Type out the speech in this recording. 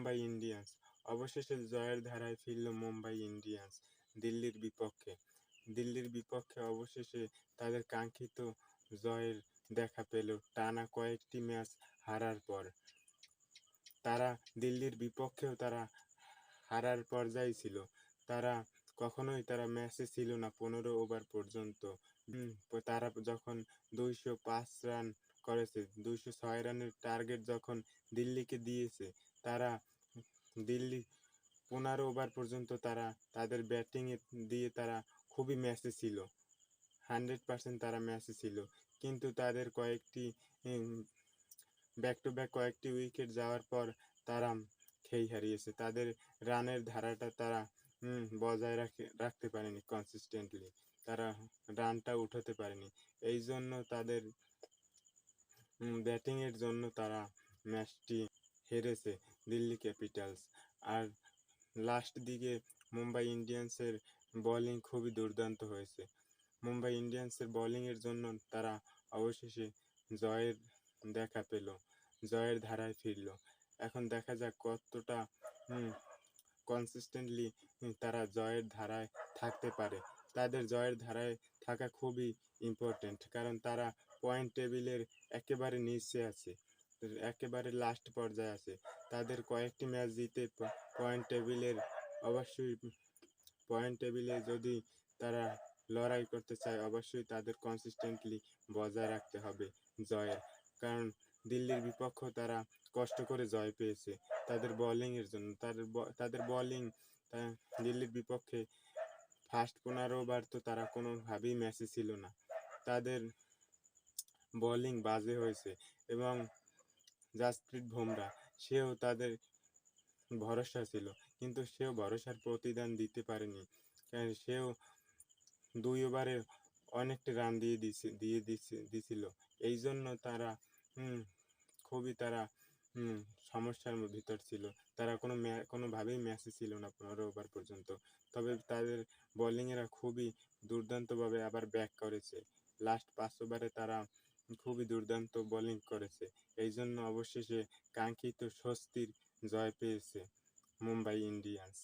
Mumbai Indians. অবশেষে জয়ের ধারায় ফিরল মুম্বাই ইন্ডিয়ান্স দিল্লির বিপক্ষে। দিল্লির বিপক্ষে অবশেষে তাদের কাঙ্ক্ষিত জয়ের দেখা পেল টানা কয়েকটি ম্যাচ হারার পর। তারা দিল্লির বিপক্ষেও তারা হারার পর্যায়ে ছিল। তারা কখনোই তারা ম্যাচে ছিল না পনেরো ওভার পর্যন্ত। তারা যখন দুইশো পাঁচ রান করেছে, দুইশো ছয় রানের টার্গেট যখন দিল্লিকে দিয়েছে, তারা দিল্লি পনেরো ওভার পর্যন্ত তারা, তাদের ব্যাটিংয়ে দিয়ে তারা খুবই ম্যাচে ছিল। হান্ড্রেড পার্সেন্ট তারা ম্যাচে ছিল। কিন্তু তাদের কয়েকটি ব্যাক টু ব্যাক কয়েকটি উইকেট যাওয়ার পর তারা খেই হারিয়েছে। তাদের রানের ধারাটা তারা বজায় রাখে, রাখতে পারেনি কনসিস্টেন্টলি তারা রানটা উঠাতে পারেনি। এই জন্য তাদের ব্যাটিংয়ের জন্য তারা ম্যাচটি হেরেছে। দিল্লি ক্যাপিটালস। আর লাস্ট দিকে মুম্বাই ইন্ডিয়ান্সের বোলিং খুবই দুর্দান্ত হয়েছে। মুম্বাই ইন্ডিয়ান্সের বোলিংয়ের জন্য তারা অবশেষে জয়ের দেখা পেল, জয়ের ধারায় ফিরল। এখন দেখা যাক কতটা কনসিস্টেন্টলি তারা জয়ের ধারায় থাকতে পারে। তাদের জয়ের ধারায় থাকা খুবই ইম্পর্ট্যান্ট কারণ তারা পয়েন্ট টেবিলের একেবারে নিচে আছে। একেবারে লাস্ট পর্যায়ে আছে। তাদের কয়েকটি ম্যাচ জিতে পয়েন্ট টেবিলের অবশ্যই পয়েন্ট টেবিলে যদি তারা লড়াই করতে চায়, অবশ্যই তাদের কনসিস্টেন্টলি বজায় রাখতে হবে জয়ের। কারণ দিল্লির বিপক্ষ তারা কষ্ট করে জয় পেয়েছে তাদের বোলিংয়ের জন্য। তাদের তাদের বোলিং দিল্লির বিপক্ষে ফার্স্ট পনেরো ওভার তো তারা কোনোভাবেই ম্যাচে ছিল না। তাদের বোলিং বাজে হয়েছে এবং জাসপ্রীত বুমরা সেও তাদের ভরসা ছিল। কিন্তু সেও ভরসার প্রতিদান দিতে পারেনি। সেও দুই ওভারে অনেকটা রান দিয়ে দিছে দিয়ে দিছে, দিছিল। এই জন্য তারা খুবই তারা সমস্যার ভিতর ছিল। তারা কোনো কোনোভাবেই ম্যাচে ছিল না পনেরো ওভার পর্যন্ত। তবে তাদের বোলিংয়েরা খুবই দুর্দান্তভাবে আবার ব্যাক করেছে। লাস্ট পাঁচ ওভারে তারা খুবই দুর্দান্ত বোলিং করেছে। এই জন্য অবশেষে কাঙ্ক্ষিত স্বস্তির জয় পেয়েছে মুম্বাই ইন্ডিয়ান্স।